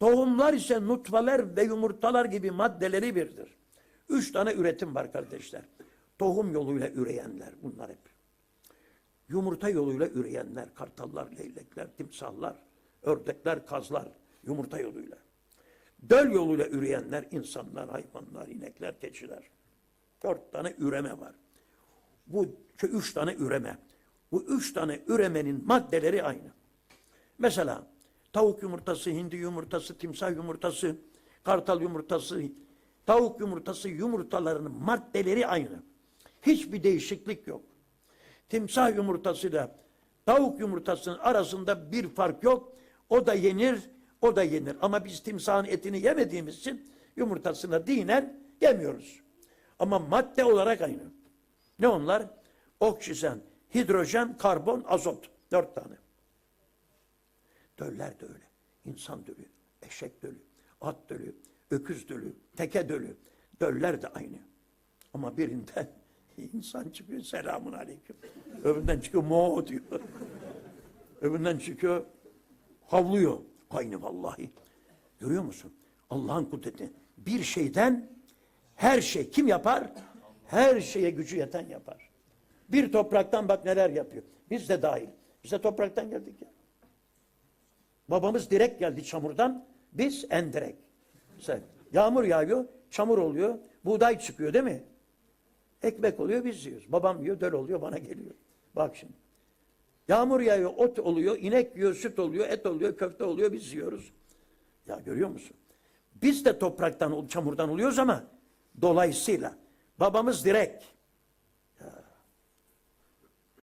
Tohumlar ise nutfeler ve yumurtalar gibi maddeleri birdir. Üç tane üretim var kardeşler. Tohum yoluyla üreyenler bunlar hep. Yumurta yoluyla üreyenler, kartallar, leylekler, timsahlar, ördekler, kazlar, yumurta yoluyla. Döl yoluyla üreyenler, insanlar, hayvanlar, inekler, keçiler. Dört tane üreme var. Bu üç tane üreme. Bu üç tane üremenin maddeleri aynı. Mesela tavuk yumurtası, hindi yumurtası, timsah yumurtası, kartal yumurtası, tavuk yumurtası yumurtalarının maddeleri aynı. Hiçbir değişiklik yok. Timsah yumurtasıyla tavuk yumurtasının arasında bir fark yok. O da yenir, o da yenir. Ama biz timsahın etini yemediğimiz için yumurtasını dinen yemiyoruz. Ama madde olarak aynı. Ne onlar? Oksijen, hidrojen, karbon, azot. Dört tane. Döller de öyle. İnsan dölü, eşek dölü, at dölü, öküz dölü, teke dölü. Döller de aynı. Ama birinden insan çıkıyor selamun aleyküm. Öbüründen çıkıyor mo diyor. Öbüründen çıkıyor havlıyor. Aynı vallahi. Görüyor musun? Allah'ın kudreti. Bir şeyden her şey kim yapar? Her şeye gücü yeten yapar. Bir topraktan bak neler yapıyor. Biz de dahil. Biz de topraktan geldik ya. Babamız direkt geldi çamurdan. Biz endirek. Sen, yağmur yağıyor, çamur oluyor, buğday çıkıyor değil mi? Ekmek oluyor biz yiyoruz. Babam yiyor, döl oluyor bana geliyor. Bak şimdi. Yağmur yağıyor, ot oluyor, inek yiyor, süt oluyor, et oluyor, köfte oluyor, biz yiyoruz. Ya görüyor musun? Biz de topraktan, çamurdan oluyoruz ama dolayısıyla babamız direkt.